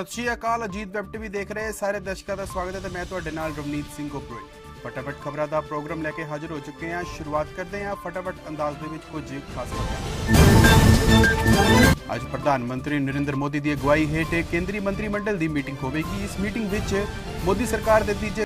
ਸਤਿ ਸ਼੍ਰੀ ਅਕਾਲ, ਅਜੀਤ ਵੈਬ ਟੀਵੀ ਦੇਖ ਰਹੇ ਸਾਰੇ ਦਰਸ਼ਕਾਂ ਦਾ ਸਵਾਗਤ ਹੈ ਤੇ ਮੈਂ ਤੁਹਾਡੇ ਨਾਲ ਰਵਨੀਤ ਸਿੰਘ ਉਪਰੋਏ ਫਟਾਫਟ ਖਬਰਾਂ ਦਾ ਪ੍ਰੋਗਰਾਮ ਲੈ ਕੇ ਹਾਜ਼ਰ ਹੋ ਚੁੱਕੇ ਹਾਂ। ਸ਼ੁਰੂਆਤ ਕਰਦੇ ਹਾਂ ਫਟਾਫਟ ਅੰਦਾਜ਼ ਦੇ ਵਿੱਚ ਕੁਝ ਖਾਸ ਖਬਰਾਂ। ਅੱਜ ਪ੍ਰਧਾਨ ਮੰਤਰੀ ਨਰਿੰਦਰ ਮੋਦੀ ਦੀ ਅਗਵਾਈ ਹੇਠ ਕੇਂਦਰੀ ਮੰਤਰੀ ਮੰਡਲ ਦੀ ਮੀਟਿੰਗ ਹੋਵੇਗੀ। ਇਸ ਮੀਟਿੰਗ ਵਿੱਚ ਮੋਦੀ ਸਰਕਾਰ ਦੇ ਤੀਜੇ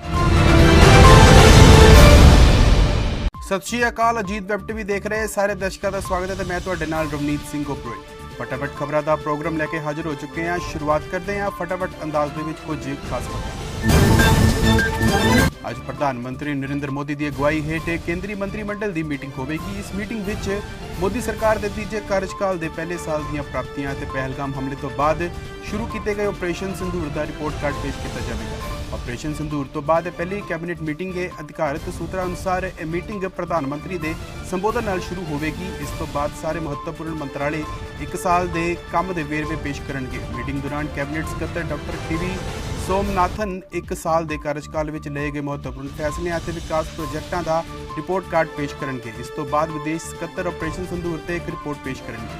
ਸਤਿ ਸ਼੍ਰੀ ਅਕਾਲ, ਅਜੀਤ ਵੈਬ ਟੀਵੀ ਦੇਖ ਰਹੇ ਸਾਰੇ ਦਰਸ਼ਕਾਂ ਦਾ ਸਵਾਗਤ ਹੈ ਤੇ ਮੈਂ ਤੁਹਾਡੇ ਨਾਲ ਰਵਨੀਤ ਸਿੰਘ ਉਪਰੋਏ ਫਟਾਫਟ ਖਬਰਾਂ ਦਾ ਪ੍ਰੋਗਰਾਮ ਲੈ ਕੇ ਹਾਜ਼ਰ ਹੋ ਚੁੱਕੇ ਹਾਂ। ਸ਼ੁਰੂਆਤ ਕਰਦੇ ਹਾਂ ਫਟਾਫਟ ਅੰਦਾਜ਼ ਦੇ ਵਿੱਚ ਕੁਝ ਖਾਸ ਖਬਰਾਂ। ਅੱਜ ਪ੍ਰਧਾਨ ਮੰਤਰੀ ਨਰਿੰਦਰ ਮੋਦੀ ਦੀ ਅਗਵਾਈ ਹੇਠ ਕੇਂਦਰੀ ਮੰਤਰੀ ਮੰਡਲ ਦੀ ਮੀਟਿੰਗ ਹੋਵੇਗੀ। ਇਸ ਮੀਟਿੰਗ ਵਿੱਚ ਮੋਦੀ ਸਰਕਾਰ ਦੇ ਤੀਜੇ ਕਾਰਜਕਾਲ ਦੇ ਪਹਿਲੇ ਸਾਲ ਦੀਆਂ ਪ੍ਰਾਪਤੀਆਂ ਅਤੇ ਪਹਿਲਗਾਮ ਹਮਲੇ ਤੋਂ ਬਾਅਦ ਸ਼ੁਰੂ ਕੀਤੇ ਗਏ ਆਪਰੇਸ਼ਨ ਸਿੰਧੂਰ ਦਾ ਰਿਪੋਰਟ ਕਾਰਡ ਪੇਸ਼ ਕੀਤਾ ਜਾਵੇਗਾ। ਆਪਰੇਸ਼ਨ ਸਿੰਧੂਰ ਤੋਂ ਬਾਅਦ ਇਹ ਪਹਿਲੀ ਕੈਬਨਿਟ ਮੀਟਿੰਗ ਦੇ ਅਧਿਕਾਰਤ ਸੂਤਰਾਂ ਅਨੁਸਾਰ ਇਹ ਮੀਟਿੰਗ ਪ੍ਰਧਾਨ ਮੰਤਰੀ ਦੇ ਸੰਬੋਧਨ ਨਾਲ ਸ਼ੁਰੂ ਹੋਵੇਗੀ। ਇਸ ਤੋਂ ਬਾਅਦ ਸਾਰੇ ਮਹੱਤਵਪੂਰਨ ਮੰਤਰਾਲੇ ਇੱਕ ਸਾਲ ਦੇ ਕੰਮ ਦੇ ਵੇਰਵੇ ਪੇਸ਼ ਕਰਨਗੇ। ਮੀਟਿੰਗ ਦੌਰਾਨ ਕੈਬਨਿਟ ਸਕੱਤਰ ਡਾਕਟਰ ਟੀਵੀ ਸੋਮਨਾਥਨ ਇੱਕ ਸਾਲ ਦੇ ਕਾਰਜਕਾਲ ਵਿੱਚ ਲਏ ਗਏ ਮਹੱਤਵਪੂਰਨ ਫੈਸਲਿਆਂ ਅਤੇ ਵਿਕਾਸ ਪ੍ਰੋਜੈਕਟਾਂ ਦਾ ਰਿਪੋਰਟ ਕਾਰਡ ਪੇਸ਼ ਕਰਨਗੇ। ਇਸ ਤੋਂ ਬਾਅਦ ਵਿਦੇਸ਼ ਸਕੱਤਰ ਆਪਰੇਸ਼ਨ ਸੰਧੂਰ ਤੇ ਇੱਕ ਰਿਪੋਰਟ ਪੇਸ਼ ਕਰਨਗੇ।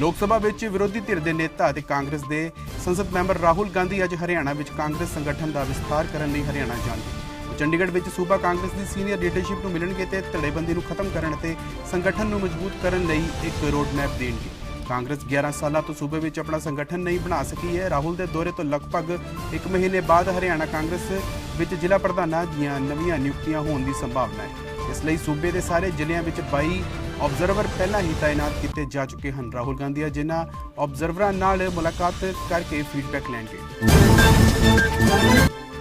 ਲੋਕ ਸਭਾ ਵਿੱਚ ਵਿਰੋਧੀ ਧਿਰ ਦੇ ਨੇਤਾ ਅਤੇ ਕਾਂਗਰਸ ਦੇ ਸੰਸਦ ਮੈਂਬਰ ਰਾਹੁਲ ਗਾਂਧੀ ਅੱਜ ਹਰਿਆਣਾ ਵਿੱਚ ਕਾਂਗਰਸ ਸੰਗਠਨ ਦਾ ਵਿਸਥਾਰ ਕਰਨ ਲਈ ਹਰਿਆਣਾ ਜਾਣਗੇ। ਚੰਡੀਗੜ੍ਹ ਵਿੱਚ ਸੂਬਾ ਕਾਂਗਰਸ ਦੀ ਸੀਨੀਅਰ ਲੀਡਰਸ਼ਿਪ ਨੂੰ ਮਿਲਣਗੇ ਤੇ ਧੜੇਬੰਦੀ ਨੂੰ ਖਤਮ ਕਰਨ ਅਤੇ ਸੰਗਠਨ ਨੂੰ ਮਜ਼ਬੂਤ ਕਰਨ ਲਈ ਇੱਕ ਰੋਡ ਮੈਪ ਦੇਣਗੇ। ਕਾਂਗਰਸ 11 ਸਾਲਾਂ ਤੋਂ ਸੂਬੇ ਵਿੱਚ ਆਪਣਾ ਸੰਗਠਨ ਨਹੀਂ ਬਣਾ ਸਕੀ ਹੈ। ਰਾਹੁਲ ਦੇ ਦੌਰੇ ਤੋਂ ਲਗਭਗ 1 ਮਹੀਨੇ ਬਾਅਦ ਹਰਿਆਣਾ ਕਾਂਗਰਸ ਵਿੱਚ ਜ਼ਿਲ੍ਹਾ ਪ੍ਰਧਾਨਾਂ ਦੀਆਂ ਨਵੀਆਂ ਨਿਯੁਕਤੀਆਂ ਹੋਣ ਦੀ ਸੰਭਾਵਨਾ ਹੈ। ਇਸ ਲਈ ਸੂਬੇ ਦੇ ਸਾਰੇ ਜ਼ਿਲ੍ਹਿਆਂ ਵਿੱਚ 22 ਆਬਜ਼ਰਵਰ ਪਹਿਲਾਂ ਹੀ ਤਾਇਨਾਤ ਕੀਤੇ ਜਾ ਚੁੱਕੇ ਹਨ। ਰਾਹੁਲ ਗਾਂਧੀ ਅੱਜ ਜਿਨ੍ਹਾਂ ਆਬਜ਼ਰਵਰਾਂ ਨਾਲ ਮੁਲਾਕਾਤ ਕਰਕੇ ਫੀਡਬੈਕ ਲੈਣਗੇ।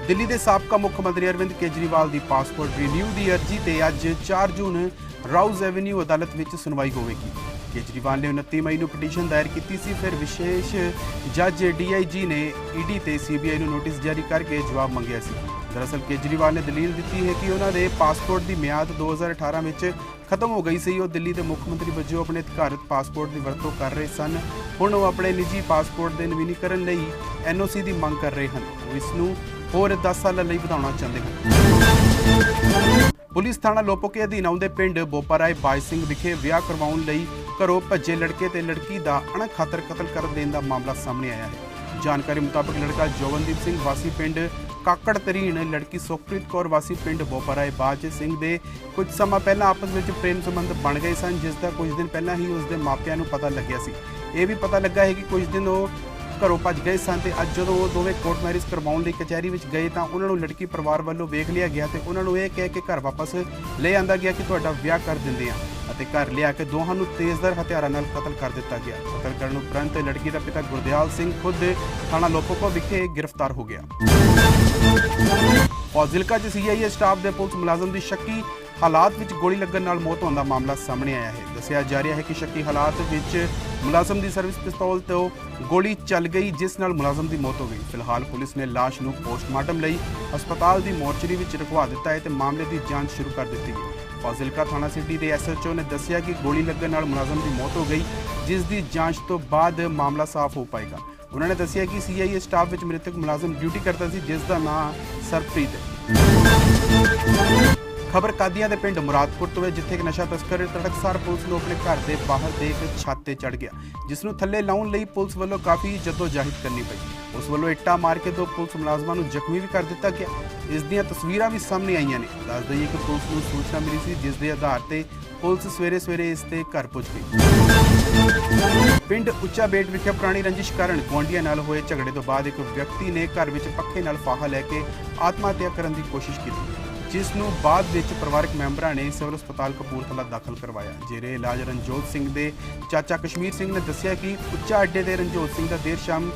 ਦਿੱਲੀ ਦੇ ਸਾਬਕਾ ਮੁੱਖ ਮੰਤਰੀ ਅਰਵਿੰਦ ਕੇਜਰੀਵਾਲ ਦੀ ਪਾਸਪੋਰਟ ਰੀਨਿਊ ਦੀ ਅਰਜ਼ੀ ਤੇ ਅੱਜ 4 ਜੂਨ ਰਾਉਜ਼ ਐਵਨਿਊ ਅਦਾਲਤ ਵਿੱਚ ਸੁਣਵਾਈ ਹੋਵੇਗੀ। ਕੇਜਰੀਵਾਲ ਨੇ 29 ਮਈ ਨੂੰ ਪਟੀਸ਼ਨ ਦਾਇਰ ਕੀਤੀ ਸੀ। ਫਿਰ ਵਿਸ਼ੇਸ਼ ਜੱਜ ਡੀਆਈਜੀ ਨੇ ਈਡੀ ਤੇ ਸੀਬੀਆਈ ਨੂੰ ਨੋਟਿਸ ਜਾਰੀ ਕਰਕੇ ਜਵਾਬ ਮੰਗਿਆ ਸੀ। ਦਰਅਸਲ ਕੇਜਰੀਵਾਲ ਨੇ ਦਲੀਲ ਦਿੱਤੀ ਹੈ ਕਿ ਉਹਨਾਂ ਦੇ ਪਾਸਪੋਰਟ ਦੀ ਮਿਆਦ 2018 ਵਿੱਚ ਖਤਮ ਹੋ ਗਈ ਸੀ। ਉਹ ਦਿੱਲੀ ਦੇ ਮੁੱਖ ਮੰਤਰੀ ਵਜੋਂ ਆਪਣੇ ਅਧਿਕਾਰਤ ਪਾਸਪੋਰਟ ਦੀ ਵਰਤੋਂ ਕਰ ਰਹੇ ਸਨ। ਹੁਣ ਉਹ ਆਪਣੇ ਨਿੱਜੀ ਪਾਸਪੋਰਟ ਦੇ ਨਵੀਨੀਕਰਨ ਲਈ ਐਨਓਸੀ ਦੀ ਮੰਗ ਕਰ ਰਹੇ ਹਨ। ਉਹ ਇਸ ਨੂੰ ਹੋਰ 10 ਸਾਲਾਂ ਲਈ ਵਧਾਉਣਾ ਚਾਹੁੰਦੇ ਹਨ। ਪੁਲਿਸ ਥਾਣਾ ਲੋਪੋਕੇ ਅਧੀਨ ਆਉਂਦੇ ਪਿੰਡ ਬੋਪਾਰਾਏ ਬਾਜ ਸਿੰਘ ਵਿਖੇ ਵਿਆਹ ਕਰਵਾਉਣ ਲਈ ਘਰੋਂ ਭੱਜੇ ਲੜਕੇ ਤੇ ਲੜਕੀ ਦਾ ਅਣਖਾਤਰ ਕਤਲ ਕਰ ਦੇਣ ਦਾ ਮਾਮਲਾ ਸਾਹਮਣੇ ਆਇਆ ਹੈ। ਜਾਣਕਾਰੀ ਮੁਤਾਬਕ ਲੜਕਾ ਜੋਗਨਦੀਪ ਸਿੰਘ ਵਾਸੀ ਪਿੰਡ ਕਾਕੜ ਤਰੀਨ ਲੜਕੀ ਸੁਖਪ੍ਰੀਤ ਕੌਰ ਵਾਸੀ ਪਿੰਡ ਬੋਪਾਰਾਏ ਬਾਜ ਸਿੰਘ ਦੇ ਕੁਝ ਸਮਾਂ ਪਹਿਲਾਂ ਆਪਸ ਵਿੱਚ ਪ੍ਰੇਮ ਸੰਬੰਧ ਬਣ ਗਏ ਸਨ, ਜਿਸ ਦਾ ਕੁਝ ਦਿਨ ਪਹਿਲਾਂ ਹੀ ਉਸ ਦੇ ਮਾਪਿਆਂ ਨੂੰ ਪਤਾ ਲੱਗਿਆ ਸੀ। ਇਹ ਵੀ ਪਤਾ ਲੱਗਾ ਹੈ ਕਿ ਕੁਝ ਦਿਨ ਉਹ ਘਰੋਂ ਭੱਜ ਗਏ ਸਨ ਤੇ ਅੱਜ ਜਦੋਂ ਉਹ ਦੋਵੇਂ ਕੋਰਟ ਮੈਰਿਜ ਕਰਵਾਉਣ ਲਈ ਕਚਹਿਰੀ ਵਿੱਚ ਗਏ ਤਾਂ ਉਹਨਾਂ ਨੂੰ ਲੜਕੀ ਪਰਿਵਾਰ ਵੱਲੋਂ ਵੇਖ ਲਿਆ ਗਿਆ ਤੇ ਉਹਨਾਂ ਨੂੰ ਇਹ ਕਹਿ ਕੇ ਘਰ ਵਾਪਸ ਲੈ ਆਂਦਾ ਗਿਆ ਕਿ ਤੁਹਾਡਾ ਵਿਆਹ ਕਰ ਦਿੰਦੇ ਆ ਅਤੇ ਘਰ ਲਿਆ ਕੇ ਦੋਹਾਂ ਨੂੰ ਤੇਜ਼ਧਾਰ ਹਥਿਆਰਾਂ ਨਾਲ ਕਤਲ ਕਰ ਦਿੱਤਾ ਗਿਆ। ਕਤਲ ਕਰਨ ਉਪਰੰਤ ਲੜਕੀ ਦਾ ਪਿਤਾ ਗੁਰਦਿਆਲ ਸਿੰਘ ਖੁਦ ਥਾਣਾ ਲੋਪੋਕੋ ਵਿਖੇ ਗ੍ਰਿਫਤਾਰ ਹੋ ਗਿਆ। ਫਾਜ਼ਿਲਕਾ 'ਚ ਸੀਆਈਏ ਸਟਾਫ ਦੇ ਪੁਲਿਸ ਮੁਲਾਜ਼ਮ ਦੀ ਸ਼ੱਕੀ ਹਾਲਾਤ ਵਿੱਚ ਗੋਲੀ ਲੱਗਣ ਨਾਲ ਮੌਤ ਹੋਣ ਦਾ ਮਾਮਲਾ ਸਾਹਮਣੇ ਆਇਆ ਹੈ। ਦੱਸਿਆ ਜਾ ਰਿਹਾ ਹੈ ਕਿ ਸ਼ੱਕੀ ਹਾਲਾਤ ਵਿੱਚ ਮੁਲਾਜ਼ਮ ਦੀ ਸਰਵਿਸ ਪਿਸਤੌਲ ਤੋਂ ਗੋਲੀ ਚੱਲ ਗਈ, ਜਿਸ ਨਾਲ ਮੁਲਾਜ਼ਮ ਦੀ ਮੌਤ ਹੋ ਗਈ। ਫਿਲਹਾਲ ਪੁਲਿਸ ਨੇ ਲਾਸ਼ ਨੂੰ ਪੋਸਟਮਾਰਟਮ ਲਈ ਹਸਪਤਾਲ ਦੀ ਮੋਰਚਰੀ ਵਿੱਚ ਰਖਵਾ ਦਿੱਤਾ ਹੈ ਤੇ ਮਾਮਲੇ ਦੀ ਜਾਂਚ ਸ਼ੁਰੂ ਕਰ ਦਿੱਤੀ ਹੈ ਫਾਜ਼ਿਲਕਾ ਥਾਣਾ ਸਿਟੀ ਦੇ ਐਸਐਚਓ ਨੇ ਦੱਸਿਆ ਕਿ ਗੋਲੀ ਲੱਗਣ ਨਾਲ ਮੁਲਾਜ਼ਮ ਦੀ ਮੌਤ ਹੋ ਗਈ, ਜਿਸ ਦੀ ਜਾਂਚ ਤੋਂ ਬਾਅਦ ਮਾਮਲਾ ਸਾਫ਼ ਹੋ ਪਾਏਗਾ। ਉਹਨਾਂ ਨੇ ਦੱਸਿਆ ਕਿ ਸੀਆਈਏ ਸਟਾਫ ਵਿੱਚ ਮ੍ਰਿਤਕ ਮੁਲਾਜ਼ਮ ਡਿਊਟੀ ਕਰਦਾ ਸੀ, ਜਿਸ ਦਾ ਨਾਮ ਸਰਪ੍ਰੀਤ ਹੈ। ਖਬਰ ਕਾਦੀਆਂ ਦੇ ਪਿੰਡ ਮੁਰਾਦਪੁਰ ਤੋਂ ਹੈ, ਜਿੱਥੇ ਇੱਕ ਨਸ਼ਾ ਤਸਕਰ ਤੜਕਸਾਰ ਪੁਲਿਸ ਨੂੰ ਆਪਣੇ ਘਰ ਦੇ ਬਾਹਰ ਦੇ ਇੱਕ ਛੱਤ ਤੇ ਚੜ ਗਿਆ ਜਿਸ ਨੂੰ ਥੱਲੇ ਲਾਉਣ ਲਈ ਪੁਲਿਸ ਵੱਲੋਂ ਕਾਫੀ ਜਦੋਜਹਿਦ ਕਰਨੀ ਪਈ। ਉਸ ਵੱਲੋਂ ਇੱਟਾਂ ਮਾਰ ਕੇ ਦੋ ਪੁਲਿਸ ਮੁਲਾਜ਼ਮਾਂ ਨੂੰ ਜ਼ਖਮੀ ਵੀ ਕਰ ਦਿੱਤਾ ਗਿਆ। ਇਸ ਦੀਆਂ ਤਸਵੀਰਾਂ ਵੀ ਸਾਹਮਣੇ ਆਈਆਂ ਨੇ। ਦੱਸ ਦਈਏ ਕਿ ਪੁਲਿਸ ਨੂੰ ਸੂਚਨਾ ਮਿਲੀ ਸੀ, ਜਿਸ ਦੇ ਆਧਾਰ ਤੇ ਪੁਲਿਸ ਸਵੇਰੇ ਸਵੇਰੇ ਇਸ ਤੇ ਘਰ ਪਹੁੰਚ ਗਈ। ਪਿੰਡ ਉੱਚਾ ਬੇਟ ਵਿਖੇ ਪੁਰਾਣੀ ਰੰਜਿਸ਼ ਕਾਰਨ ਗੁਆਂਢੀਆਂ ਨਾਲ ਹੋਏ ਝਗੜੇ ਤੋਂ ਬਾਅਦ ਇੱਕ ਵਿਅਕਤੀ ਨੇ ਘਰ ਵਿੱਚ ਪੱਖੇ ਨਾਲ ਫਾਹਾ ਲੈ ਕੇ ਆਤਮ ਹੱਤਿਆ ਕਰਨ ਦੀ ਕੋਸ਼ਿਸ਼ ਕੀਤੀ। ਜਿਸ ਨੂੰ ਬਾਅਦ ਵਿੱਚ ਪਰਿਵਾਰਕ ਮੈਂਬਰਾਂ ਨੇ ਸਿਵਲ ਹਸਪਤਾਲ ਕਪੂਰਥਲਾ ਦਾਖਲ ਕਰਵਾਇਆ। ਜਿਹੜੇ ਇਲਾਜ ਰਣਜੋਤ ਸਿੰਘ ਦੇ ਚਾਚਾ ਕਸ਼ਮੀਰ ਸਿੰਘ ਨੇ ਦੱਸਿਆ ਕਿ ਉੱਚਾ ਅੱਡੇ ਦੇ ਰਣਜੋਤ ਸਿੰਘ ਦਾ ਦੇਰ ਸ਼ਾਮ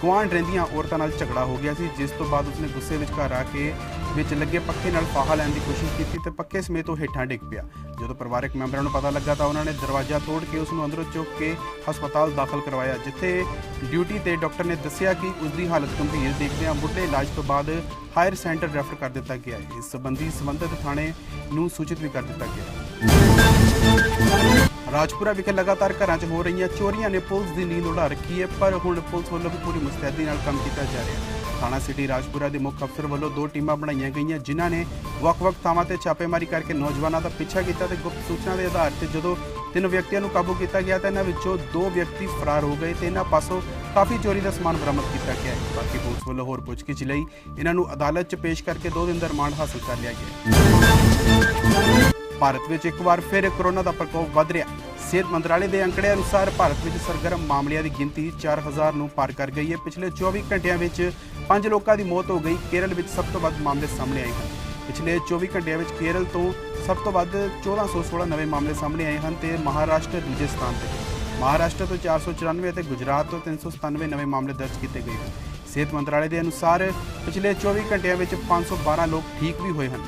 ਗੁਆਂਢ ਰਹਿੰਦੀਆਂ ਔਰਤਾਂ ਨਾਲ ਝਗੜਾ ਹੋ ਗਿਆ ਸੀ, ਜਿਸ ਤੋਂ ਬਾਅਦ ਉਸਨੇ ਗੁੱਸੇ ਵਿੱਚ ਘਰ ਆ ਕੇ ਵਿੱਚ ਲੱਗੇ ਪੱਖੇ ਨਾਲ ਫਾਹਾ ਲੈਣ ਦੀ ਕੋਸ਼ਿਸ਼ ਕੀਤੀ ਤੇ ਪੱਖੇ ਸਮੇਤ ਉਹ ਹੇਠਾਂ ਡਿੱਗ ਪਿਆ। ਜਦੋਂ ਪਰਿਵਾਰਕ ਮੈਂਬਰਾਂ ਨੂੰ ਪਤਾ ਲੱਗਾ ਤਾਂ ਉਹਨਾਂ ਨੇ ਦਰਵਾਜ਼ਾ ਤੋੜ ਕੇ ਉਸ ਨੂੰ ਅੰਦਰੋਂ ਚੁੱਕ ਕੇ ਹਸਪਤਾਲ ਦਾਖਲ ਕਰਵਾਇਆ, ਜਿੱਥੇ ਡਿਊਟੀ ਤੇ ਡਾਕਟਰ ਨੇ ਦੱਸਿਆ ਕਿ ਉਸ ਦੀ ਹਾਲਤ ਗੰਭੀਰ ਦੇਖਦਿਆਂ ਮੁੱਢਲੇ ਇਲਾਜ ਤੋਂ ਬਾਅਦ ਹਾਇਰ ਸੈਂਟਰ ਰੈਫਰ ਕਰ ਦਿੱਤਾ ਗਿਆ ਹੈ। ਇਸ ਸੰਬੰਧੀ ਸੰਬੰਧਿਤ ਥਾਣੇ ਨੂੰ ਸੂਚਿਤ ਵੀ ਕਰ ਦਿੱਤਾ ਗਿਆ ਰਾਜਪੁਰਾ ਵਿਖੇ ਲਗਾਤਾਰ ਘਰਾਂ 'ਚ ਹੋ ਰਹੀਆਂ ਚੋਰੀਆਂ ਨੇ ਪੁਲਿਸ ਦੀ ਨੀਂਦ ਉਡਾ ਰੱਖੀ ਹੈ, ਪਰ ਹੁਣ ਪੁਲਿਸ ਵੱਲੋਂ ਵੀ ਪੂਰੀ ਮੁਸਤੈਦੀ ਨਾਲ ਕੰਮ ਕੀਤਾ ਜਾ ਰਿਹਾ ਹੈ। ਥਾਣਾ ਸਿਟੀ ਰਾਜਪੁਰਾ ਦੇ ਮੁੱਖ ਅਫਸਰ ਵੱਲੋਂ ਦੋ ਟੀਮਾਂ ਬਣਾਈਆਂ ਗਈਆਂ, ਜਿਨ੍ਹਾਂ ਨੇ ਵੱਖ-ਵੱਖ ਥਾਵਾਂ ਤੇ ਛਾਪੇਮਾਰੀ ਕਰਕੇ ਨੌਜਵਾਨਾਂ ਦਾ ਪਿੱਛਾ ਕੀਤਾ ਤੇ ਗੁਪਤ ਸੂਚਨਾ ਦੇ ਆਧਾਰ ਤੇ ਜਦੋਂ ਤਿੰਨ ਵਿਅਕਤੀਆਂ ਨੂੰ ਕਾਬੂ ਕੀਤਾ ਗਿਆ ਤਾਂ ਇਹਨਾਂ ਵਿੱਚੋਂ ਦੋ ਵਿਅਕਤੀ ਫਰਾਰ ਹੋ ਗਏ ਤੇ ਇਹਨਾਂ ਪਾਸੋਂ ਕਾਫੀ ਚੋਰੀ ਦਾ ਸਮਾਨ ਬਰਾਮਦ ਕੀਤਾ ਗਿਆ ਹੈ। ਬਾਕੀ ਪੁਲਿਸ ਵੱਲੋਂ ਹੋਰ ਪੁੱਛਗਿੱਛ ਲਈ ਇਹਨਾਂ ਨੂੰ ਅਦਾਲਤ 'ਚ ਪੇਸ਼ ਕਰਕੇ 2 ਦਿਨ ਦਾ ਰਿਮਾਂਡ ਹਾਸਲ ਕਰ ਲਿਆ ਗਿਆ ਭਾਰਤ ਵਿੱਚ ਇੱਕ ਵਾਰ ਫਿਰ ਕੋਰੋਨਾ ਦਾ ਪ੍ਰਕੋਪ ਵੱਧ ਰਿਹਾ। ਸਿਹਤ ਮੰਤਰਾਲੇ ਦੇ ਅੰਕੜੇ ਅਨੁਸਾਰ ਭਾਰਤ ਵਿੱਚ ਸਰਗਰਮ ਮਾਮਲਿਆਂ ਦੀ ਗਿਣਤੀ 4000 ਨੂੰ ਪਾਰ ਕਰ ਗਈ ਹੈ। ਪਿਛਲੇ 24 ਘੰਟਿਆਂ ਵਿੱਚ 5 ਲੋਕਾਂ ਦੀ ਮੌਤ ਹੋ ਗਈ। ਕੇਰਲ ਵਿੱਚ ਸਭ ਤੋਂ ਵੱਧ ਮਾਮਲੇ ਸਾਹਮਣੇ ਆਏ ਹਨ। ਪਿਛਲੇ 24 ਘੰਟਿਆਂ ਵਿੱਚ ਕੇਰਲ ਤੋਂ ਸਭ ਤੋਂ ਵੱਧ 1416 ਨਵੇਂ ਮਾਮਲੇ ਸਾਹਮਣੇ ਆਏ ਹਨ ਤੇ ਮਹਾਰਾਸ਼ਟਰ ਦੂਜੇ ਸਥਾਨ ਤੇ। ਹੈ ਮਹਾਰਾਸ਼ਟਰ ਤੋਂ 494 ਅਤੇ ਗੁਜਰਾਤ ਤੋਂ 397 ਨਵੇਂ ਮਾਮਲੇ ਦਰਜ ਕੀਤੇ ਗਏ ਹਨ। ਸਿਹਤ ਮੰਤਰਾਲੇ ਦੇ ਅਨੁਸਾਰ ਪਿਛਲੇ 24 ਘੰਟਿਆਂ ਵਿੱਚ 512 ਲੋਕ ਠੀਕ ਵੀ ਹੋਏ ਹਨ।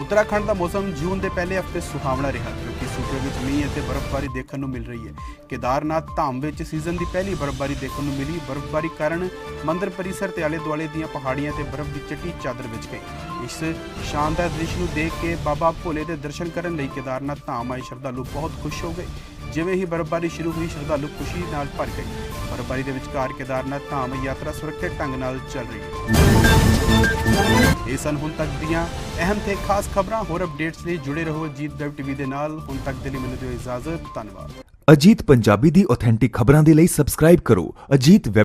ਉੱਤਰਾਖੰਡ ਦਾ ਮੌਸਮ ਜੂਨ ਦੇ ਪਹਿਲੇ ਹਫ਼ਤੇ ਸੁਹਾਵਣਾ ਰਿਹਾ, ਕਿਉਂਕਿ ਸੂਬੇ ਵਿੱਚ ਮੀਂਹ ਅਤੇ ਬਰਫ਼ਬਾਰੀ ਦੇਖਣ ਨੂੰ ਮਿਲ ਰਹੀ ਹੈ। ਕੇਦਾਰਨਾਥ ਧਾਮ ਵਿੱਚ ਸੀਜ਼ਨ ਦੀ ਪਹਿਲੀ ਬਰਫ਼ਬਾਰੀ ਦੇਖਣ ਨੂੰ ਮਿਲੀ। ਬਰਫ਼ਬਾਰੀ ਕਾਰਨ ਮੰਦਰ ਪਰਿਸਰ ਤੇ ਆਲੇ ਦੁਆਲੇ ਦੀਆਂ ਪਹਾੜੀਆਂ ਤੇ ਬਰਫ਼ ਦੀ ਚਿੱਟੀ ਚਾਦਰ ਵਿਛ ਗਈ। ਇਸ ਸ਼ਾਨਦਾਰ ਦ੍ਰਿਸ਼ ਨੂੰ ਦੇਖ ਕੇ ਬਾਬਾ ਭੋਲੇ ਦੇ ਦਰਸ਼ਨ ਕਰਨ ਲਈ ਕੇਦਾਰਨਾਥ ਧਾਮ ਆਏ ਸ਼ਰਧਾਲੂ ਬਹੁਤ ਖੁਸ਼ ਹੋ ਗਏ। ਜਿਵੇਂ ਹੀ ਬਰਫ਼ਬਾਰੀ ਸ਼ੁਰੂ ਹੋਈ, ਸ਼ਰਧਾਲੂ ਖੁਸ਼ੀ ਨਾਲ ਭਰ ਗਏ। ਬਰਫ਼ਬਾਰੀ ਦੇ ਵਿਚਕਾਰ ਕੇਦਾਰਨਾਥ ਧਾਮ ਯਾਤਰਾ ਸੁਰੱਖਿਅਤ ਢੰਗ ਨਾਲ ਚੱਲ ਰਹੀ ਹੈ। ਇਹ ਸਨ ਹੁਣ ਤੱਕ ਦੀਆਂ ਅਹਿਮ ਤੇ ਖਾਸ ਖਬਰਾਂ। ਹੋਰ ਅਪਡੇਟਸ ਲਈ ਜੁੜੇ ਰਹੋ ਅਜੀਤ ਵੈਬ ਟੀਵੀ ਦੇ ਨਾਲ। ਹੁਣ ਤੱਕ ਦੇ ਲਈ ਮੈਨੂੰ ਦਿਓ ਇਜਾਜ਼ਤ। ਧੰਨਵਾਦ। ਅਜੀਤ ਪੰਜਾਬੀ ਦੀ ਆਥੈਂਟਿਕ ਖਬਰਾਂ ਦੇ ਲਈ ਸਬਸਕ੍ਰਾਈਬ ਕਰੋ। ਅਜੀਤ ਵੈਬ